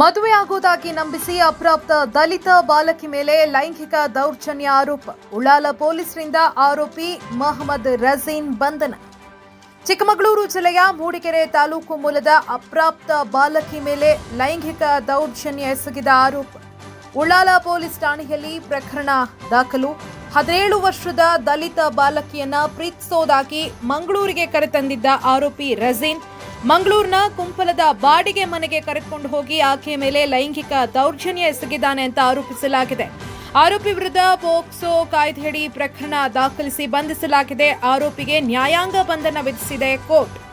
ಮದುವೆ ಆಗುವುದಾಗಿ ನಂಬಿಸಿ ಅಪ್ರಾಪ್ತ ದಲಿತ ಬಾಲಕಿ ಮೇಲೆ ಲೈಂಗಿಕ ದೌರ್ಜನ್ಯ ಆರೋಪ. ಉಳ್ಳಾಲ ಪೊಲೀಸರಿಂದ ಆರೋಪಿ ಮಹಮ್ಮದ್ ರಜೀನ್ ಬಂಧನ. ಚಿಕ್ಕಮಗಳೂರು ಜಿಲ್ಲೆಯ ಮೂಡಿಗೆರೆ ತಾಲೂಕು ಮೂಲದ ಅಪ್ರಾಪ್ತ ಬಾಲಕಿ ಮೇಲೆ ಲೈಂಗಿಕ ದೌರ್ಜನ್ಯ ಎಸಗಿದ ಆರೋಪ. ಉಳ್ಳಾಲ ಪೊಲೀಸ್ ಠಾಣೆಯಲ್ಲಿ ಪ್ರಕರಣ ದಾಖಲು. ಹದಿನೇಳು ವರ್ಷದ ದಲಿತ ಬಾಲಕಿಯನ್ನ ಪ್ರೀತಿಸೋದಾಗಿ ಮಂಗಳೂರಿಗೆ ಕರೆತಂದಿದ್ದ ಆರೋಪಿ ರಜೀನ್ ಮಂಗಳೂರಿನ ಕುಂಪಲದ ಬಾಡಿಗೆ ಮನೆಗೆ ಕರೆದುಕೊಂಡು ಹೋಗಿ ಆಕೆಯ ಮೇಲೆ ಲೈಂಗಿಕ ದೌರ್ಜನ್ಯ ಎಸಗಿದ್ದಾನೆ ಅಂತ ಆರೋಪಿಸಲಾಗಿದೆ. ಆರೋಪಿ ವಿರುದ್ಧ ಪೋಕ್ಸೋ ಕಾಯ್ದೆಯಡಿ ಪ್ರಕರಣ ದಾಖಲಿಸಿ ಬಂಧಿಸಲಾಗಿದೆ. ಆರೋಪಿಗೆ ನ್ಯಾಯಾಂಗ ಬಂಧನ ವಿಧಿಸಿದೆ ಕೋರ್ಟ್.